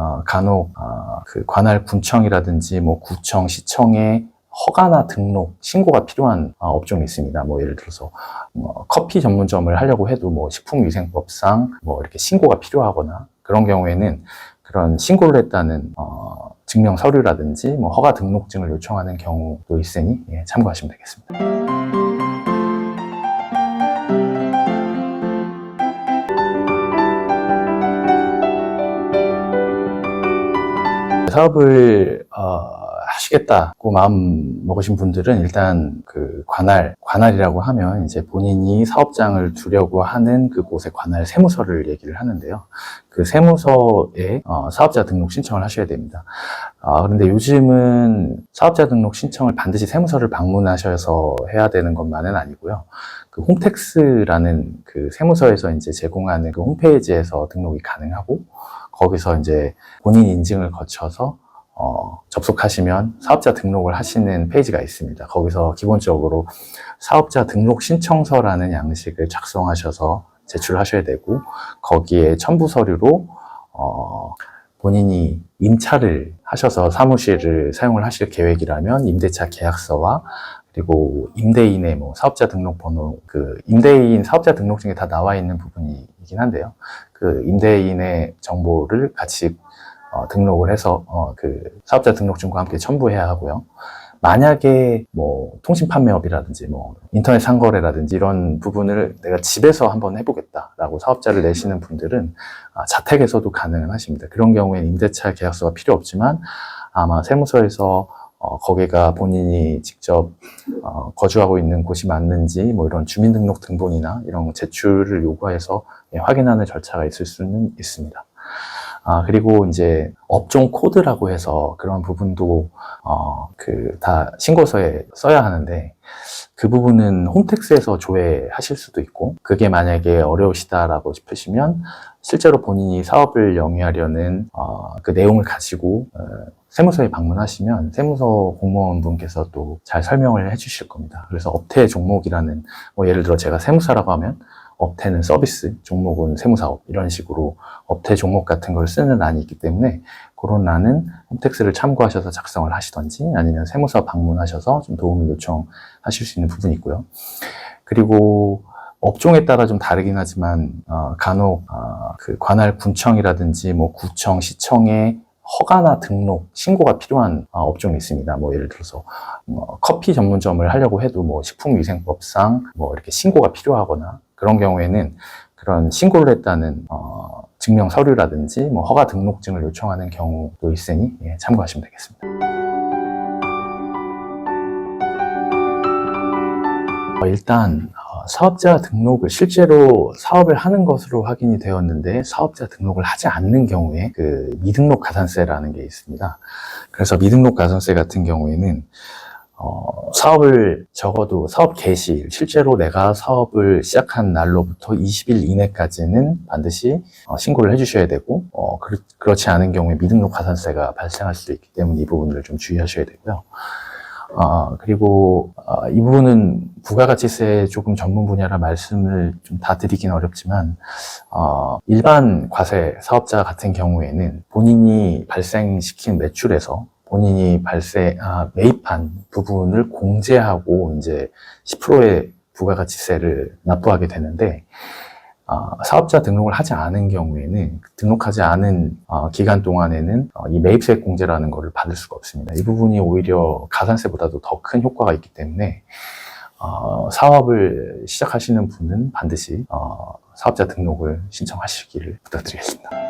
어, 간혹 어, 그 관할 군청이라든지 뭐 구청, 시청에 허가나 등록, 신고가 필요한 어, 업종이 있습니다. 뭐 예를 들어서 뭐 커피 전문점을 하려고 해도 뭐 식품위생법상 뭐 이렇게 신고가 필요하거나 그런 경우에는 그런 신고를 했다는 어, 증명 서류라든지 뭐 허가 등록증을 요청하는 경우도 있으니 예, 참고하시면 되겠습니다. 사업을 어, 하시겠다고 마음 먹으신 분들은 일단 그 관할 관할이라고 하면 이제 본인이 사업장을 두려고 하는 그곳의 관할 세무서를 얘기를 하는데요. 그 세무서에 어, 사업자 등록 신청을 하셔야 됩니다. 아, 그런데 요즘은 사업자 등록 신청을 반드시 세무서를 방문하셔서 해야 되는 것만은 아니고요. 그 홈택스라는 그 세무서에서 이제 제공하는 그 홈페이지에서 등록이 가능하고 거기서 이제 본인 인증을 거쳐서 어, 접속하시면 사업자 등록을 하시는 페이지가 있습니다. 거기서 기본적으로 사업자 등록 신청서라는 양식을 작성하셔서 제출하셔야 되고 거기에 첨부 서류로 어, 본인이 임차를 하셔서 사무실을 사용을 하실 계획이라면 임대차 계약서와 그리고 임대인의 뭐 사업자 등록번호, 그 임대인 사업자 등록증에 다 나와 있는 부분이긴 한데요. 그 임대인의 정보를 같이 어, 등록을 해서 어, 그 사업자 등록증과 함께 첨부해야 하고요. 만약에 뭐 통신 판매업이라든지 뭐 인터넷 상거래라든지 이런 부분을 내가 집에서 한번 해보겠다라고 사업자를 내시는 분들은 아, 자택에서도 가능은 하십니다. 그런 경우에는 임대차 계약서가 필요 없지만 아마 세무서에서 어, 거기가 본인이 직접 어, 거주하고 있는 곳이 맞는지 뭐 이런 주민등록 등본이나 이런 제출을 요구해서 예, 확인하는 절차가 있을 수는 있습니다. 아, 그리고 이제 업종 코드라고 해서 그런 부분도, 어, 그, 다 신고서에 써야 하는데, 그 부분은 홈택스에서 조회하실 수도 있고, 그게 만약에 어려우시다라고 싶으시면, 실제로 본인이 사업을 영위하려는, 어, 그 내용을 가지고, 어, 세무서에 방문하시면 세무서 공무원분께서 또 잘 설명을 해주실 겁니다. 그래서 업태 종목이라는, 뭐 예를 들어 제가 세무사라고 하면, 업태는 서비스, 종목은 세무사업 이런 식으로 업태 종목 같은 걸 쓰는 란이 있기 때문에 그런 란은 홈택스를 참고하셔서 작성을 하시던지 아니면 세무서 방문하셔서 좀 도움을 요청하실 수 있는 부분이 있고요. 그리고 업종에 따라 좀 다르긴 하지만 어, 간혹 어, 그 관할 군청이라든지 뭐 구청, 시청에 허가나 등록, 신고가 필요한 어, 업종이 있습니다. 뭐 예를 들어서 뭐 커피 전문점을 하려고 해도 뭐 식품위생법상 뭐 이렇게 신고가 필요하거나 그런 경우에는 그런 신고를 했다는 어, 증명 서류라든지 뭐 허가 등록증을 요청하는 경우도 있으니 예, 참고하시면 되겠습니다. 어, 일단 어, 사업자 등록을 실제로 사업을 하는 것으로 확인이 되었는데 사업자 등록을 하지 않는 경우에 그 미등록 가산세라는 게 있습니다. 그래서 미등록 가산세 같은 경우에는 어, 사업을 적어도 사업 개시, 실제로 내가 사업을 시작한 날로부터 20일 이내까지는 반드시 어, 신고를 해주셔야 되고, 어, 그렇, 그렇지 않은 경우에 미등록 가산세가 발생할 수도 있기 때문에 이 부분을 좀 주의하셔야 되고요. 어, 그리고 어, 이 부분은 부가가치세 조금 전문 분야라 말씀을 좀 다 드리긴 어렵지만 어, 일반 과세 사업자 같은 경우에는 본인이 발생시킨 매출에서 본인이 발생 아, 매입한 부분을 공제하고 이제 10%의 부가가치세를 납부하게 되는데 어, 사업자 등록을 하지 않은 경우에는 등록하지 않은 어, 기간 동안에는 어, 이 매입세 공제라는 것을 받을 수가 없습니다. 이 부분이 오히려 가산세보다도 더 큰 효과가 있기 때문에 어, 사업을 시작하시는 분은 반드시 어, 사업자 등록을 신청하시기를 부탁드리겠습니다.